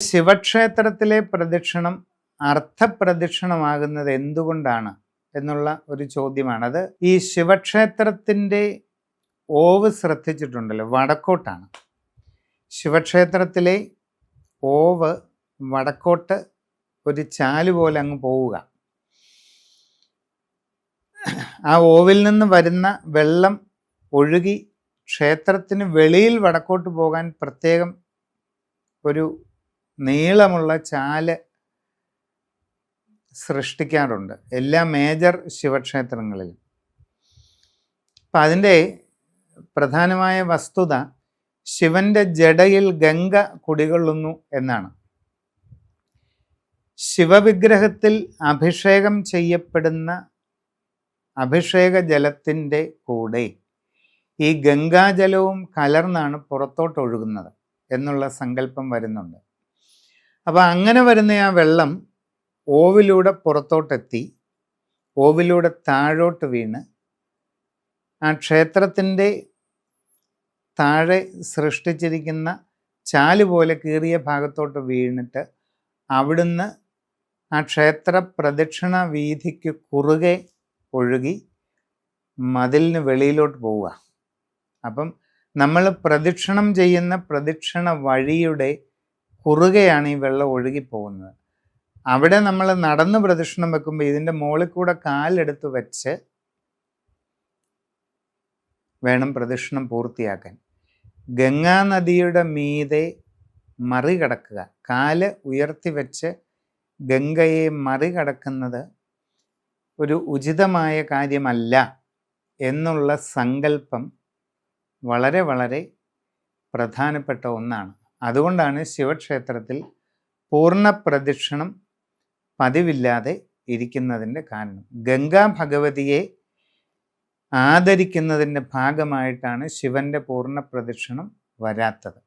ശിവക്ഷേത്രത്തിലെ പ്രദക്ഷിണം അർത്ഥപ്രദക്ഷിണമാകുന്നത് എന്തുകൊണ്ടാണ് എന്നുള്ള ഒരു ചോദ്യമാണ്. അത് ഈ ശിവക്ഷേത്രത്തിന്റെ ഓവ് ശ്രദ്ധിച്ചിട്ടുണ്ടല്ലോ വടക്കോട്ടാണ്. ശിവക്ഷേത്രത്തിലെ ഓവ് വടക്കോട്ട് ഒരു ചാൽ പോലെ അങ്ങ് പോവുക. ആ ഓവിൽ നിന്ന് വരുന്ന വെള്ളം ഒഴുകി ക്ഷേത്രത്തിന് വെളിയിൽ വടക്കോട്ട് പോകാൻ പ്രത്യേകം ഒരു നീളമുള്ള ചാൽ സൃഷ്ടിക്കാറുണ്ട് എല്ലാ മേജർ ശിവക്ഷേത്രങ്ങളിലും. അപ്പം അതിന്റെ പ്രധാനമായ വസ്തുത ശിവന്റെ ജടയിൽ ഗംഗ കുടികൊള്ളുന്നു എന്നാണ്. ശിവവിഗ്രഹത്തിൽ അഭിഷേകം ചെയ്യപ്പെടുന്ന അഭിഷേക ജലത്തിന്റെ കൂടെ ഈ ഗംഗാജലവും കലർന്നാണ് പുറത്തോട്ട് ഒഴുകുന്നത് എന്നുള്ള സങ്കല്പം വരുന്നുണ്ട്. അപ്പോൾ അങ്ങനെ വരുന്ന ആ വെള്ളം ഓവിലൂടെ പുറത്തോട്ടെത്തി ഓവിലൂടെ താഴോട്ട് വീണ് ആ ക്ഷേത്രത്തിന്റെ താഴെ സൃഷ്ടിച്ചിരിക്കുന്ന ചാൽ പോലെ കീറിയ ഭാഗത്തോട്ട് വീണിട്ട് അവിടുന്ന് ആ ക്ഷേത്ര പ്രദക്ഷിണ വീതിക്ക് കുറുകെ ഒഴുകി മതിലിന് വെളിയിലോട്ട് പോവുക. അപ്പം നമ്മൾ പ്രദക്ഷിണം ചെയ്യുന്ന പ്രദക്ഷിണ വഴിയുടെ കുറുകയാണ് ഈ വെള്ളം ഒഴുകിപ്പോകുന്നത്. അവിടെ നമ്മൾ നടന്ന് പ്രദക്ഷിണം വെക്കുമ്പോൾ ഇതിന്റെ മുകളിൽ കൂടെ കാലെടുത്ത് വെച്ച് വേണം പ്രദക്ഷിണം പൂർത്തിയാക്കാൻ. ഗംഗാനദിയുടെ മീതെ മറികടക്കുക. കാൽ ഉയർത്തി വെച്ച് ഗംഗയെ മറികടക്കുന്നത് ഒരു ഉചിതമായ കാര്യമല്ല എന്നുള്ള സങ്കല്പം വളരെ വളരെ പ്രധാനപ്പെട്ട ഒന്നാണ്. അതുകൊണ്ടാണ് ശിവക്ഷേത്രത്തിൽ പൂർണ പ്രദക്ഷിണം പതിവില്ലാതെ ഇരിക്കുന്നതിന്റെ കാരണം. ഗംഗാ ഭഗവതിയെ ആദരിക്കുന്നതിന്റെ ഭാഗമായിട്ടാണ് ശിവന്റെ പൂർണ പ്രദക്ഷിണം വരാത്തത്.